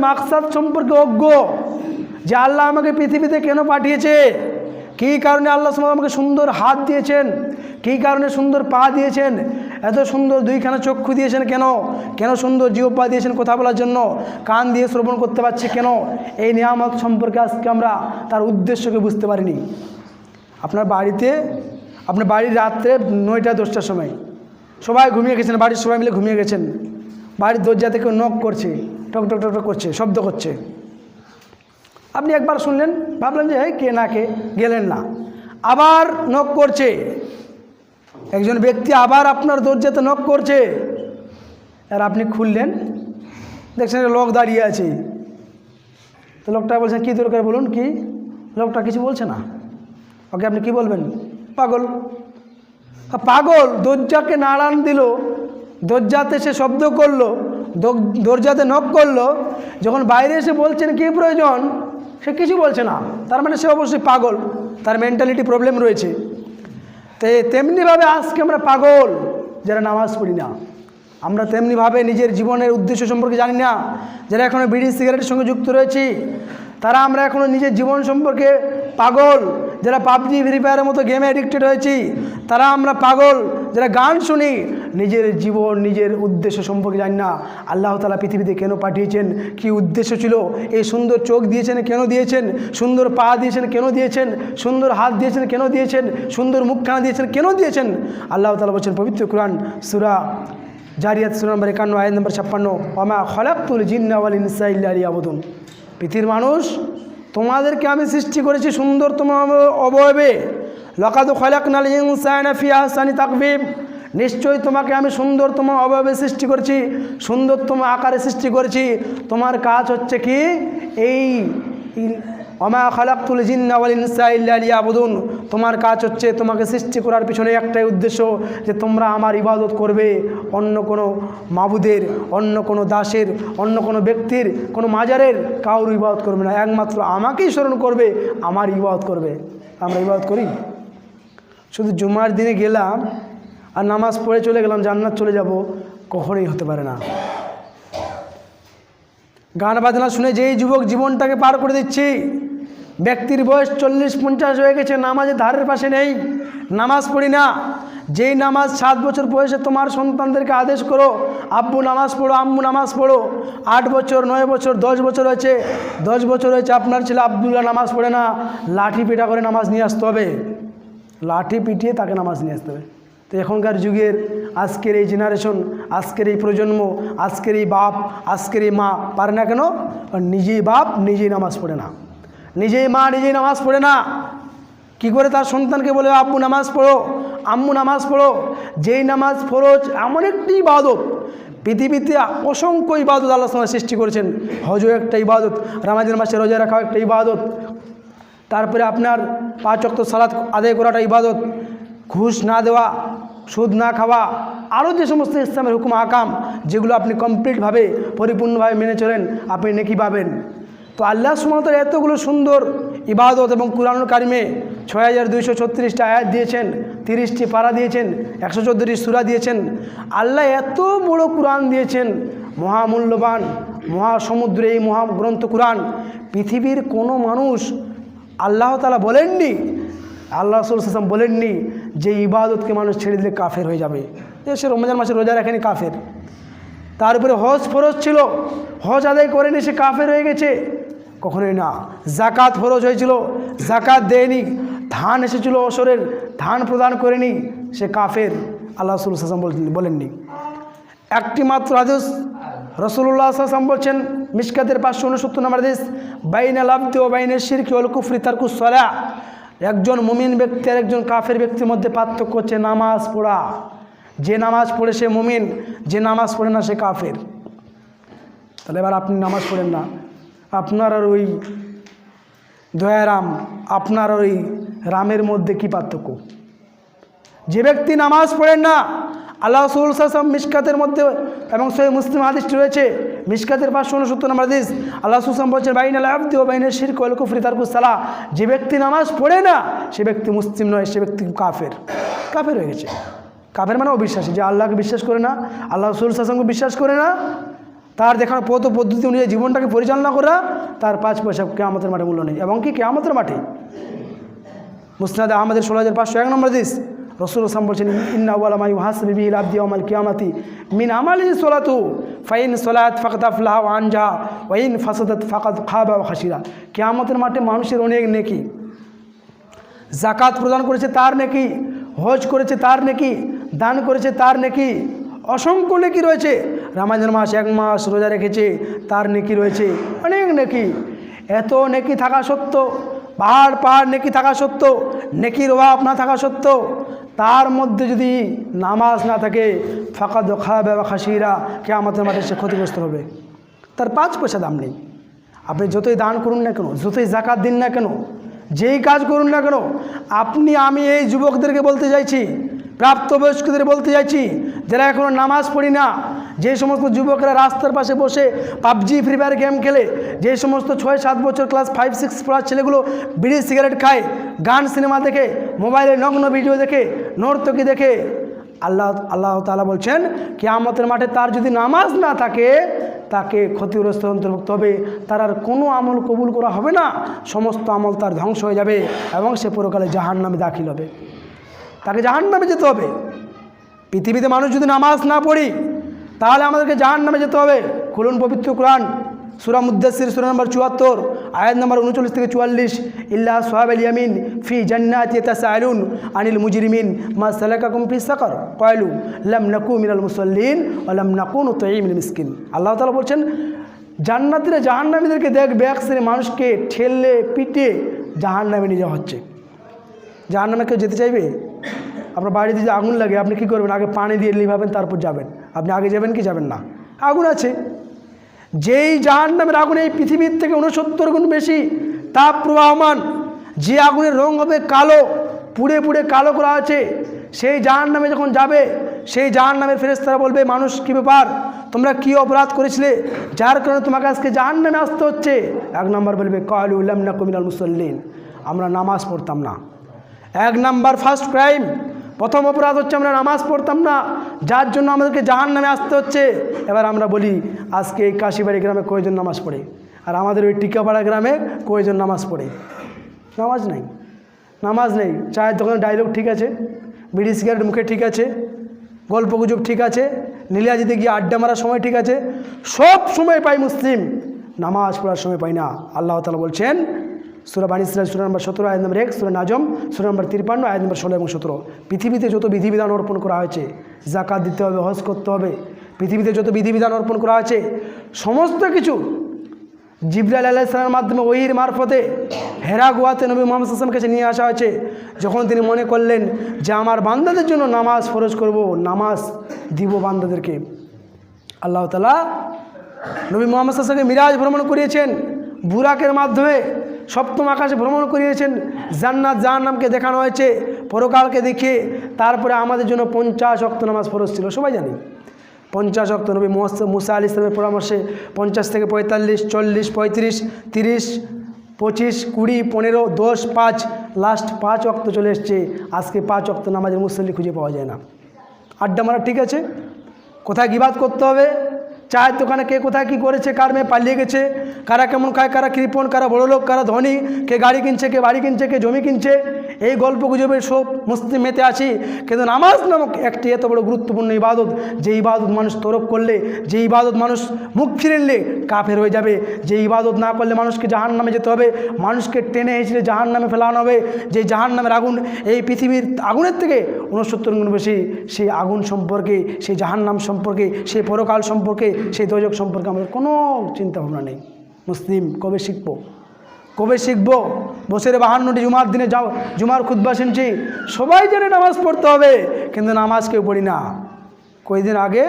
মাকসাদ সম্পর্কে অজ্ঞ যে আল্লাহ আমাকে পৃথিবীতে কেন পাঠিয়েছে? কী কারণে আল্লাহ সুবহানাহু আমাকে সুন্দর হাত দিয়েছেন? কী কারণে সুন্দর পা দিয়েছেন? এত সুন্দর দুইখানা চক্ষু দিয়েছেন কেন? কেন সুন্দর জিও পা দিয়েছেন কথা বলার জন্য? কান দিয়ে শ্রবণ করতে পারছি কেন? এই নিয়ামত সম্পর্কে আজকে আমরা তার উদ্দেশ্যকে বুঝতে পারিনি। আপনার বাড়িতে, আপনার বাড়ির রাত্রে নয়টা দশটার সময় সবাই ঘুমিয়ে গেছেন, বাড়ির সবাই মিলে ঘুমিয়ে গেছেন। বাড়ির দরজা থেকে নখ করছে, টক টক টক করছে, শব্দ করছে। আপনি একবার শুনলেন, ভাবলেন যে হ্যাঁ কে না কে? গেলেন না। আবার নখ করছে। একজন ব্যক্তি আবার আপনার দরজাতে নখ করছে। আর আপনি খুললেন, দেখছেন লোক দাঁড়িয়ে আছে। তো লোকটা বলছেন কী দরকার বলুন, কি? লোকটা কিছু বলছে না। ওকে আপনি কি বলবেন? পাগল। পাগল? দরজাকে নাড়ান দিল। দরজাতে সে শব্দ করল, দর- দরজাতে নখ করল, যখন বাইরে এসে বলছেন কী প্রয়োজন, সে কিছু বলছে না। তার মানে সে অবশ্যই পাগল, তার মেন্টালিটি প্রবলেম রয়েছে। তো তেমনিভাবে আজকে আমরা পাগল যারা নামাজ পড়ি না। আমরা তেমনিভাবে নিজের জীবনের উদ্দেশ্য সম্পর্কে জানি না। যারা এখনও বিড়ি, সিগারেটের সঙ্গে যুক্ত রয়েছি, তারা আমরা এখনও নিজের জীবন সম্পর্কে পাগল। যারা পাবজি ফ্রি ফায়ারের মতো গেমে অ্যাডিক্টেড হয়েছি, তারা আমরা পাগল। যারা গান শুনি নিজের জীবন, নিজের উদ্দেশ্য সম্পর্কে জানি না। আল্লাহ তালা পৃথিবীতে কেন পাঠিয়েছেন? কি উদ্দেশ্য ছিল? এই সুন্দর চোখ দিয়েছেন কেন দিয়েছেন? সুন্দর পা দিয়েছেন কেন দিয়েছেন? সুন্দর হাত দিয়েছেন কেন দিয়েছেন? সুন্দর মুখখানা দিয়েছেন কেন দিয়েছেন? আল্লাহ তালা বলছেন, পবিত্র কোরআন সুরা জারিয়াত, সুরা নম্বর একান্ন, আয়াত নম্বর ছাপ্পান্ন অমা খলাকুল জিন্নাওয়াল ইনসাইল্লা আবুদুন পৃথিবীর মানুষ, তোমাদেরকে আমি সৃষ্টি করেছি সুন্দর তোমার অবয়বে। লকাদ খলাক নাল ইনসায়না ফি আহসানি তাকবিব নিশ্চয়ই তোমাকে আমি সুন্দরতম অভাবে সৃষ্টি করেছি, সুন্দরতম আকারে সৃষ্টি করেছি। তোমার কাজ হচ্ছে কি? এই অমা খালাকুল জিন্নাওয়াল ইনসাইল্লাবুদুন তোমার কাজ হচ্ছে তোমাকে সৃষ্টি করার পিছনে একটাই উদ্দেশ্য, যে তোমরা আমার ইবাদত করবে। অন্য কোনো মাবুদের, অন্য কোনো দাসের, অন্য কোনো ব্যক্তির, কোনো মাজারের কাউর ইবাদত করবে না। একমাত্র আমাকেই স্মরণ করবে, আমার ইবাদত করবে। আমরা ইবাদত করি। শুধু জুমার দিনে গেলাম আর নামাজ পড়ে চলে গেলাম, জান্নাত চলে যাব, কখনোই হতে পারে না। গান বাজনা শুনে যেই যুবক জীবনটাকে পার করে দিচ্ছি, ব্যক্তির বয়স চল্লিশ পঞ্চাশ হয়ে গেছে নামাজের ধারের পাশে নেই, নামাজ পড়ি না। যেই নামাজ সাত বছর বয়সে তোমার সন্তানদেরকে আদেশ করো, আব্বু নামাজ পড়ো, আম্মু নামাজ পড়ো, আট বছর, নয় বছর, দশ বছর হয়েছে, দশ বছর হয়েছে আপনার ছেলে আবদুল্লাহ নামাজ পড়ে না, লাঠি পিটা করে নামাজ নিয়ে আসতে হবে। লাঠি পিটিয়ে তাকে নামাজ নিয়ে আসতে হবে। তো এখনকার যুগের আজকের এই জেনারেশন আজকের এই প্রজন্ম, আজকের এই বাপ, আজকের এই মা পারে না কেন? নিজেই বাপ, নিজেই নামাজ পড়ে না। নিজেই মা, নিজেই নামাজ পড়ে না। কি করে তার সন্তানকে বলে, আব্বু, নামাজ পড়ো, আম্মু, নামাজ পড়ো? যেই নামাজ ফরজ, এমন একটি ইবাদত, পৃথিবীতে অসংখ্য ইবাদত আল্লাহ সৃষ্টি করেছেন। হজও একটা ইবাদত, রামাজান মাসে রোজা রাখাও একটা ইবাদত। তারপরে আপনার পাঁচ অক্ত সালাত আদায় করাটা ইবাদত। ঘুষ না দেওয়া সুদ না খাওয়া, আরও যে সমস্ত ইসলামের হুকুম, আকাম, যেগুলো আপনি কমপ্লিটভাবে পরিপূর্ণভাবে মেনে চলেন, আপনি নেকি পাবেন। তো আল্লাহ সুমতের এতগুলো সুন্দর ইবাদত এবং কুরআনুল কারিমে ছয় হাজার দুইশো ছত্রিশটা আয়াত দিয়েছেন, তিরিশটি পারা দিয়েছেন, একশো চোদ্দোটি সুরা দিয়েছেন। আল্লাহ এত বড় কোরআন দিয়েছেন, মহামূল্যবান, মহাসমুদ্রে এই মহাগ্রন্থ কোরআন। পৃথিবীর কোনো মানুষ আল্লাহ তালা বলেননি আল্লাহ রসুল হাসান বলেননি যে ইবাদতকে মানুষ ছেড়ে দিলে কাফের হয়ে যাবে। সে রমজান মাসে রোজা রাখেনি, কাফের। তার উপরে হজ ফরজ ছিল। হজ আদায় করেনি, সে কাফের হয়ে গেছে। কখনোই না। জাকাত ফরজ হয়েছিল। জাকাত দেয়নি। ধান এসেছিল অসরের। ধান প্রদান করেনি। সে কাফের। আল্লাহ রসুল হাসান বলেননি। একটি মাত্র আদেশ রসুল্লাহ আসলাম বলছেন, মিসকাতের পাঁচশো উনসত্তর নম্বর আদেশ বাইনা লাভদি ও বাইনের শিরকি অল কুফরি তারকুস সলা একজন মুমিন ব্যক্তি আর একজন কাফের ব্যক্তির মধ্যে পার্থক্য হচ্ছে নামাজ পড়া। যে নামাজ পড়ে সে মুমিন, যে নামাজ পড়ে না সে কাফের। তাহলে এবার আপনি নামাজ পড়েন না। আপনার আর ওই দয়ারাম আপনার ওই রামের মধ্যে কি পার্থক্য? যে ব্যক্তি নামাজ পড়েন না, আল্লাহ রসুল সাসম মিসকাতের মধ্যে এবং সে মুসলিম হাদিসটি রয়েছে মিসকাতের পাঁচশো উনসত্তর নম্বর হাদিস, আল্লাহ সুসাম বলছেন, বাইন আল আব্দি ও বাইনের শির কল কুফরি তারকুস সালা যে ব্যক্তি নামাজ পড়ে না, সে ব্যক্তি মুসলিম নয়, সে ব্যক্তি কাফের। কাফের হয়ে গেছে। কাফের মানে অবিশ্বাসী, যে আল্লাহকে বিশ্বাস করে না, আল্লাহ রসুল সাসমকে বিশ্বাস করে না, তার দেখানো পথ পদ্ধতি অনুযায়ী জীবনটাকে পরিচালনা করা, তার পাঁচ পয়সা কেয়ামতের মাঠে মূল্য নেই। এবং কি কেয়ামতের মাঠে? মুসনাদ আহমদের ষোলো হাজার পাঁচশো এক নম্বর দিস রসুল ইসলাম বলছেন, ইন্না ওয়ালামাই হাসবি বিল আব্দি আমাল কিয়ামাতি। মিন আমালি সোলাতু, ফাইন সোলাত ফাকাত আফলাহ আনজা ওয়াইন ফাসাদাত ফাকাত খাবা খাসিরা কিয়ামতের মাঠে মানুষের অনেক নেকি। জাকাত প্রদান করেছে তার নেকি, হজ করেছে তার নেকি, দান করেছে তার নেকি, অসংখ্য নেকি রয়েছে। রামাজান মাস এক মাস রোজা রেখেছে, তার নেকি রয়েছে, অনেক নেকি। এত নেকি থাকা সত্ত্বেও পাহাড় পাহাড় নেকি থাকা সত্ত্বেও, নেকির অভাব না থাকা সত্ত্বেও তার মধ্যে যদি নামাজ না থাকে ফাঁকা দোখা ব্যবা খাসিরা কে আমাদের মাঠে সে ক্ষতিগ্রস্ত হবে। তার পাঁচ পয়সা দাম নেই। আপনি যতই দান করুন না কেন, যতই জাকাত দিন না কেন, যেই কাজ করুন না কেন, আপনি, আমি এই যুবকদেরকে বলতে চাইছি, প্রাপ্তবয়স্কদের বলতে চাইছি, যারা এখনও নামাজ পড়ি না যে সমস্ত যুবকরা রাস্তার পাশে বসে পাবজি ফ্রি ফায়ার গেম খেলে, যে সমস্ত ছয়, সাত বছর ক্লাস ফাইভ সিক্স পড়ার ছেলেগুলো বিড়ি সিগারেট খায়, গান সিনেমা দেখে মোবাইলে নগ্ন ভিডিও দেখে, নর্তকী দেখে, আল্লাহ আল্লাহ তালা বলছেন কি আমাদের মাঠে তার যদি নামাজ না থাকে, তাকে ক্ষতিগ্রস্ত অন্তর্ভুক্ত হবে। তার আর কোনো আমল কবুল করা হবে না। সমস্ত আমল তার ধ্বংস হয়ে যাবে এবং সে পরকালে জাহান নামে দাখিল হবে। তাকে জাহান নামে যেতে হবে। পৃথিবীতে মানুষ যদি নামাজ না পড়ি তাহলে আমাদেরকে জাহান নামে যেতে হবে। খুলুন পবিত্র কোরআন। সুরা মুদাসির সুরা নম্বর চুয়াত্তর, আয়াত নম্বর উনচল্লিশ থেকে চুয়াল্লিশ। ইল্লাহ সোহাব ইয়ামিন ফি জান্নাত ইয়াতাসাআলুন আনিল মুজরিমিন। মা সালাকাকুম ফি সাকার। কয়লু লাম নাকু মিনাল মুসল্লিন লাম নাকুন তুঈমিল মিসকিন। আল্লাহ তাআলা বলছেন, জান্নাতীরা জাহান্নামীদেরকে দেখবে, এক শ্রেণির মানুষকে ঠেলে পিটে জাহান্নামে নিয়ে যাওয়া হচ্ছে। জাহান্নামে কেউ যেতে চাইবে? আপনার বাড়িতে যে আগুন লাগে, আপনি কী করবেন? আগে পানি দিয়ে লিভাবেন তারপর যাবেন। আপনি আগে যাবেন কি যাবেন না? আগুন আছে। যেই জাহান নামের আগুন এই পৃথিবীর থেকে উনসত্তর গুণ বেশি তাপ প্রবাহমান। যে আগুনের রং হবে কালো, পুড়ে পুড়ে কালো করা আছে, সেই জাহান নামে যখন যাবে, সেই জাহান্নামের ফেরেস্তারা বলবে, মানুষ, কী ব্যাপার? তোমরা কী অপরাধ করেছিলে? যার কারণে তোমাকে আজকে জাহান নামে আসতে হচ্ছে? এক নম্বর বলবে কয়লু উল্লাম না কমিনাল মুসল্লিন। আমরা নামাজ পড়তাম না। এক নাম্বার ফার্স্ট ক্রাইম প্রথম অপরাধ হচ্ছে আমরা নামাজ পড়তাম না, যার জন্য আমাদেরকে জাহান নামে আসতে হচ্ছে। এবার আমরা বলি, আজকে এই কাশিবাড়ি গ্রামে কয়জন নামাজ পড়ে? আর আমাদের ওই টিকাপাড়া গ্রামে কয়জন নামাজ পড়ে? নামাজ নেই। নামাজ নেই। চায়ের দোকানে ডায়লগ ঠিক আছে, বিড়ি সিগারেট মুখে ঠিক আছে গল্প গুজব ঠিক আছে, নীলাজিতে গিয়ে আড্ডা মারার সময় ঠিক আছে। সব সময় পাই মুসলিম। নামাজ পড়ার সময় পাই না। আল্লাহ তালা বলছেন সুরা বাণী ইসলাম সুরা নম্বর সতেরো, আয়াত নম্বর এক, সুরা নাজম, সুরা নম্বর তিরপান্ন আয়াত নম্বর ষোলো এবং সতেরো। পৃথিবীতে যত বিধিবিধান অর্পণ করা হয়েছে, জাকাত দিতে হবে, হজ করতে হবে, পৃথিবীতে যত বিধিবিধান অর্পণ করা হয়েছে, সমস্ত কিছু জিব্রাইল আলাহ ইসলামের মাধ্যমে ওহির মারফতে হেরা গোয়াতে নবী মোহাম্মদ আসলামের কাছে নিয়ে আসা হয়েছে। যখন তিনি মনে করলেন যে আমার বান্দাদের জন্য নামাজ ফরজ করব, নামাজ দিব বান্দাদেরকে, আল্লাহ তালা নবী মোহাম্মদ আসলামকে মিরাজ ভ্রমণ করিয়েছেন। বুরাকের মাধ্যমে সপ্তম আকাশে ভ্রমণ করিয়েছেন। জান্নাত জাহান্নামকে দেখানো হয়েছে, পরকালকে দেখে তারপরে আমাদের জন্য পঞ্চাশ অক্ত নামাজ ফরজ ছিল। সবাই জানি? পঞ্চাশ অক্ত নবী মুসা আলি ইসলামের পরামর্শে পঞ্চাশ থেকে পঁয়তাল্লিশ, চল্লিশ, পঁয়ত্রিশ, তিরিশ, পঁচিশ, কুড়ি, পনেরো, দশ, পাঁচ লাস্ট পাঁচ অক্ত চলে এসছে। আজকে পাঁচ অক্ত নামাজের মুসল্লি খুঁজে পাওয়া যায় না। আড্ডা মারা ঠিক আছে? কোথায় গিবাদ করতে হবে? চায়ের দোকানে কে কোথায় কী করেছে, কার মেয়ে পালিয়ে গেছে, কারা কেমন খায়, কারা কৃপণ কারা বড়লোক, কারা ধনী, কে গাড়ি কিনছে, কে বাড়ি কিনছে, কে জমি কিনছে এই গল্প গুজবে সব মুসলিম মেতে আছি কিন্তু নামাজ নামক একটি এত বড় গুরুত্বপূর্ণ ইবাদত, যে ইবাদত মানুষ তরফ করলে, যে ইবাদত মানুষ মুখ ফিরে নিলে কাফের হয়ে যাবে। যে ইবাদত না করলে মানুষকে জাহান নামে যেতে হবে, মানুষকে টেনে হেঁচড়ে জাহান নামে ফেলানো হবে। যে জাহান নামের আগুন, এই পৃথিবীর আগুনের থেকে উনসত্তর গুণ বেশি, সেই আগুন সম্পর্কে, সেই জাহান নাম সম্পর্কে, সেই পরকাল সম্পর্কে, সেই দোজক সম্পর্কে আমাদের কোনো চিন্তা ভাবনা নেই। মুসলিম কবে শিখব? কবে শিখব? বছরে বাহান্নটি জুমার দিনে যাও, জুমার খুদ্া শুনছি। সবাই জানে নামাজ পড়তে হবে, কিন্তু নামাজ কেউ পড়ি না। কয়েকদিন আগে